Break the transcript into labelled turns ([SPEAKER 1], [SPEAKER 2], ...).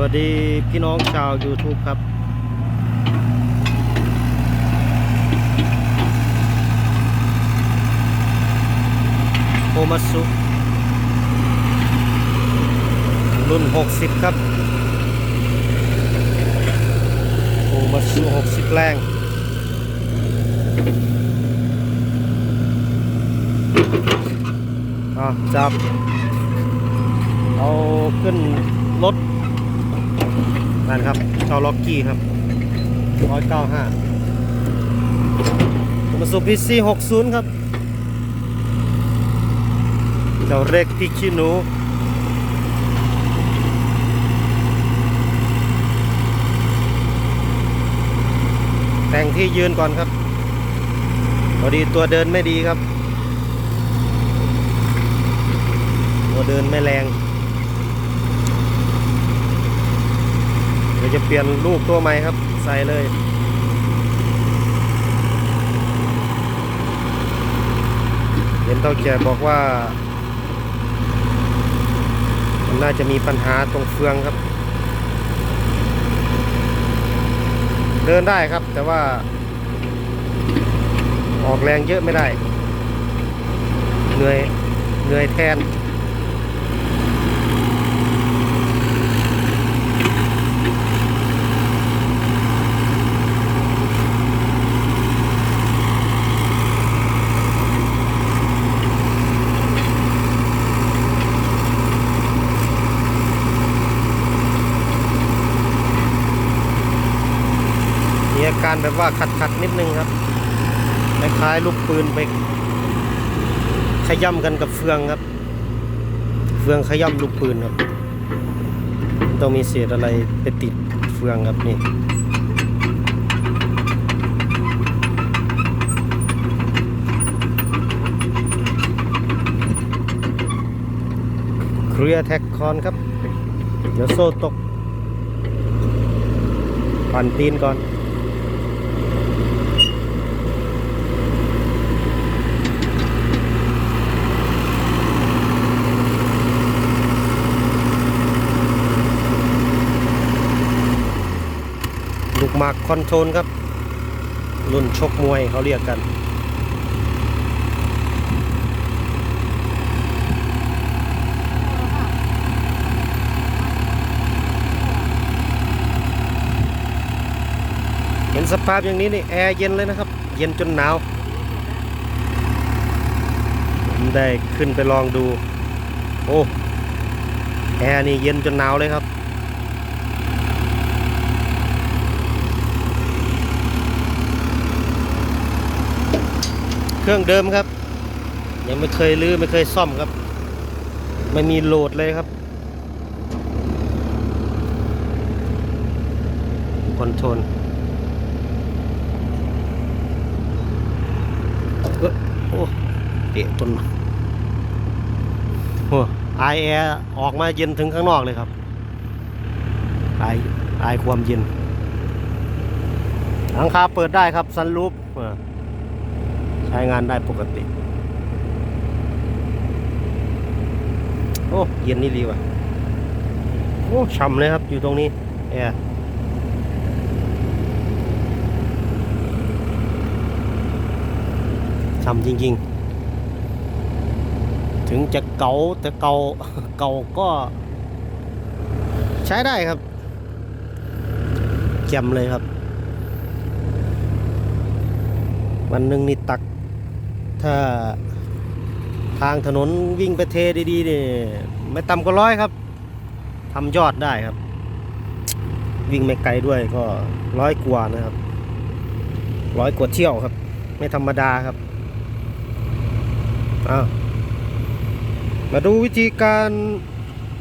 [SPEAKER 1] วัสดีพี่น้องชาว YouTube ครับ โอมาสุรุ่น 60 ครับ โอมาสุ60 แรง อะ จับ เอาขึ้นรถ นั่นครับเจ้าล็อกกี้ครับร้อยเก้าห้ามาสูบพีซีหกศูนย์ครับ เจ้าเร็กพิกชิหนูแต่งที่ยืนก่อนครับพอดีตัวเดินไม่ดีครับ ตัวเดินไม่แรง เดี๋ยวจะเปลี่ยนลูกตัวใหม่ครับ ใส่เลยเห็นเท่าแก่บอกว่า มันน่าจะมีปัญหาตรงเฟืองครับ เดินได้ครับ แต่ว่า ออกแรงเยอะไม่ได้ เหนื่อยเหนื่อยแทน มี อาการแบบว่าขัดขัดๆนิดนึงครับคล้ายๆลูกปืนไปขย่ำกันกับเฟืองครับ เฟืองขย่ำลูกปืนครับ ต้องมีเศษอะไรไปติดเฟืองครับนี่เคลียร์แท็กคอนครับ เดี๋ยวโซ่ตกปั่นตีนก่อน กหมากคอนโทรลครับ รุ่นชกมวยเขาเรียกกัน เห็นสภาพอย่างนี้นี่แอร์เย็นเลยนะครับ เย็นจนหนาว ผมได้ขึ้นไปลองดู โอ้ แอร์นี่เย็นจนหนาวเลยครับ เครื่องเดิมครับ ยังไม่เคยลื้อไม่เคยซ่อมครับ ไม่มีโหลดเลยครับ คอนโทรลเอ้ยโอ้เตะต้นโอ้ไอแอร์ออกมาเย็นถึงข้างนอกเลยครับไอไอความเย็นหลังคาเปิดได้ครับซันรูป ใช้งานได้ปกติ โอ้เย็นนี่ดีว่ะ โอ้ช่ำเลยครับ อยู่ตรงนี้แอร์ทำจริง ๆ ถึงจะเก่าแต่เก่าเก่าก็ ใช้ได้ครับเจ่มเลยครับ วันหนึ่งนี่ตัก ถ้าทางถนนวิ่งไปเทดีๆนี่ไม่ต่ำกว่าร้อยครับทำยอดได้ครับ วิ่งไม่ไกลด้วยก็ร้อยกว่านะครับ ร้อยกว่าเที่ยวครับ ไม่ธรรมดาครับอ้าวมาดูวิธีการ